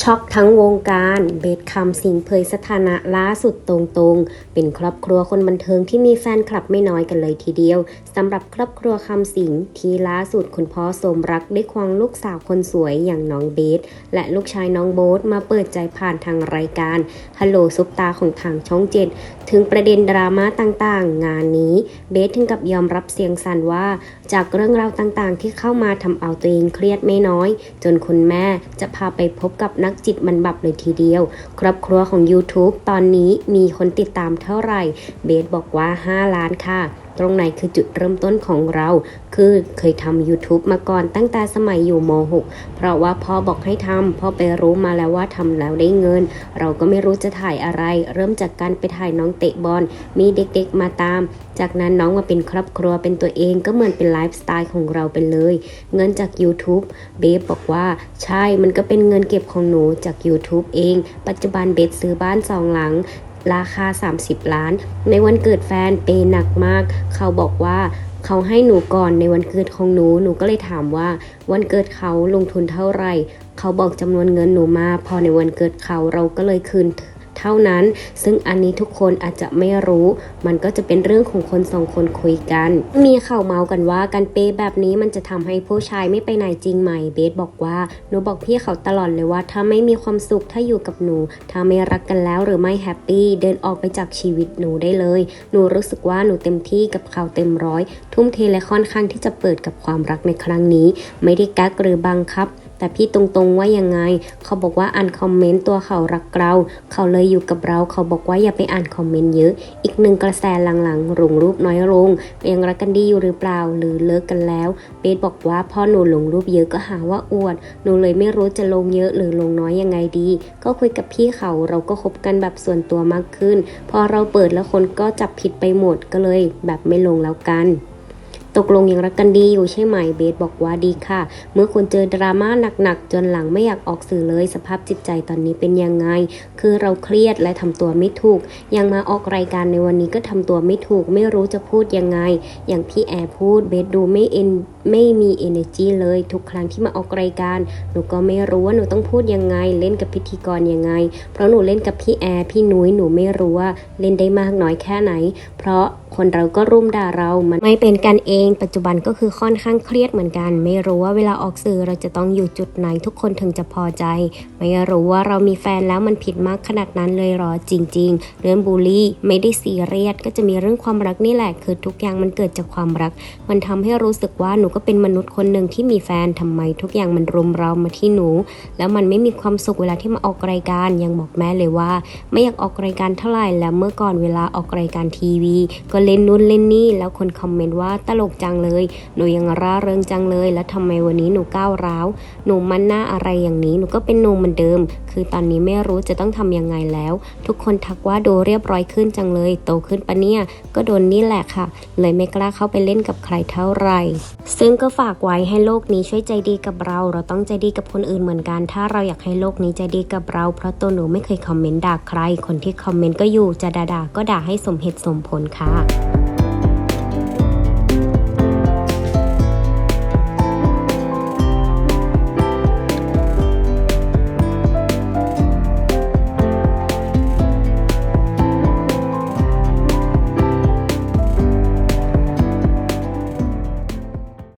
ช็อกทั้งวงการเบสคำสิงเผยสถานะล่าสุดตรงๆ เป็นครอบครัวคนบันเทิงที่มีแฟนคลับไม่น้อยกันเลยทีเดียวสำหรับครอบครัวคำสิงที่ล่าสุดคุณพ่อสมรักได้ควงลูกสาวคนสวยอย่างน้องเบสและลูกชายน้องโบ๊ทมาเปิดใจผ่านทางรายการฮัลโหลซุปตาของทางช่องเจ็ดถึงประเด็นดราม่าต่างๆ งานนี้เบสถึงกับยอมรับเสียงสั่นว่า จากเรื่องราวต่างๆ ที่เข้ามาทำเอาตัวเองเครียดไม่น้อย จนคุณแม่จะพาไปพบกับนักจิตมันบับเลยทีเดียว ครอบครัวของ YouTube ตอนนี้มีคนติดตามเท่าไหร่ เบสบอกว่า 5 ล้านค่ะ ตรงไหนคือจุดเริ่มต้นของเรา คือเคยทำ YouTube มาก่อนตั้งแต่สมัยอยู่ม .6 เพราะว่าพ่อบอกให้ทำพ่อไปรู้มาแล้วว่าทำแล้วได้เงิน เราก็ไม่รู้จะถ่ายอะไร เริ่มจากการไปถ่ายน้องเตะบอล มีเด็กๆมาตาม จากนั้นน้องมาเป็นครอบครัวเป็นตัวเองก็เหมือนเป็นไลฟ์สไตล์ของเราไปเลย เงินจาก YouTube เบสบอกว่า ใช่มันก็เป็นเงินเก็บของหนูจาก YouTube เอง ปัจจุบันเบสซื้อบ้านสองหลัง ราคา 30 ล้าน ในวันเกิดแฟนเปย์หนักมาก เขาบอกว่าเขาให้หนูก่อนในวันเกิดของหนู หนูก็เลยถามว่า วันเกิดเขาลงทุนเท่าไหร่ เขาบอกจำนวนเงินหนูมา พอในวันเกิดเขาเราก็เลยคืนเท่านั้น ซึ่งอันนี้ทุกคนอาจจะไม่รู้ มันก็จะเป็นเรื่องของคนสองคนคุยกัน มีข่าวเมาส์กันว่าการเปย์แบบนี้มันจะทำให้ผู้ชายไม่ไปไหนจริงไหมเบสบอกว่าหนูบอกพี่เขาตลอดเลยว่า ถ้าไม่มีความสุขถ้าอยู่กับหนู ถ้าไม่รักกันแล้วหรือไม่แฮปปี้เดินออกไปจากชีวิตหนูได้เลย หนูรู้สึกว่าหนูเต็มที่กับเขาเต็มร้อย ทุ่มเทและค่อนข้างที่จะเปิดกับความรักในครั้งนี้ ไม่ได้กักหรือบังคับ แต่พี่ตรงๆว่ายังไง เขาบอกว่าอ่านคอมเมนต์ตัวเขารักเรา เขาเลยอยู่กับเรา เขาบอกว่าอย่าไปอ่านคอมเมนต์เยอะ อีกหนึ่งกระแสหลังๆลงรูปน้อยลงยังรักกันดีอยู่หรือเปล่า หรือเลิกกันแล้ว เบสบอกว่าพ่อหนูลงรูปเยอะก็หาว่าอวด หนูเลยไม่รู้จะลงเยอะหรือลงน้อยยังไงดี ก็คุยกับพี่เขาเราก็คบกันแบบส่วนตัวมากขึ้น พอเราเปิดแล้วคนก็จับผิดไปหมดก็เลย แบบไม่ลงแล้วกัน ตกลงยังรักกันดีอยู่ใช่ไหมเบสบอกว่าดีค่ะ เมื่อคุณเจอดราม่าหนักๆ จนหลังไม่อยากออกสื่อเลย สภาพจิตใจตอนนี้เป็นยังไง คือเราเครียดและทำตัวไม่ถูก ยังมาออกรายการในวันนี้ก็ทำตัวไม่ถูก ไม่รู้จะพูดยังไง อย่างพี่แอร์พูดเบสดูไม่เอ็นไม่มี energy เลยทุกครั้งที่มาออกรายการ หนูก็ไม่รู้ว่าหนูต้องพูดยังไง เล่นกับพิธีกรยังไง เพราะหนูเล่นกับพี่แอร์พี่นุ้ยหนูไม่รู้ว่าเล่นได้มากน้อยแค่ไหน เพราะ คนเราก็รุมด่าเรา มันไม่เป็นกันเอง ปัจจุบันก็คือค่อนข้างเครียดเหมือนกัน ไม่รู้ว่าเวลาออกสื่อเราจะต้องอยู่จุดไหนทุกคนถึงจะพอใจ ไม่รู้ว่าเรามีแฟนแล้วมันผิดมากขนาดนั้นเลยหรอจริง ๆ เรื่องบูลลี่ไม่ได้ซีเรียสก็จะมีเรื่องความรักนี่แหละ คือทุกอย่างมันเกิดจากความรัก มันทำให้รู้สึกว่าหนูก็เป็นมนุษย์คนหนึ่งที่มีแฟนทำไม ทุกอย่างมันรุมเรามาที่หนู แล้วมันไม่มีความสุขเวลาที่มาออกรายการยังบอกแม่เลยว่า ไม่อยากออกรายการเท่าไหร่แล้วเมื่อก่อนเวลาออกรายการทีวี ก็เล่นนู่นเล่นนี่แล้วคนคอมเมนต์ว่าตลกจังเลย หนูยังร่าเริงจังเลย แล้วทำไมวันนี้หนูก้าวร้าวหนูมันหน้าอะไรอย่างนี้หนูก็เป็นหนูเหมือนเดิม คือตอนนี้ไม่รู้จะต้องทำยังไงแล้ว ทุกคนทักว่าดูเรียบร้อยขึ้นจังเลย โตขึ้นปะเนี่ยก็โดนนี่แหละค่ะ เลยไม่กล้าเข้าไปเล่นกับใครเท่าไหร่ ซึ่งก็ฝากไว้ให้โลกนี้ช่วยใจดีกับเรา เราต้องใจดีกับคนอื่นเหมือนกัน ถ้าเราอยากให้โลกนี้ใจดีกับเรา เพราะตัวหนูไม่เคยคอมเมนต์ด่าใคร คนที่คอมเมนต์ก็อยู่จะด่าๆก็ด่าให้สมเหตุสมผลค่ะ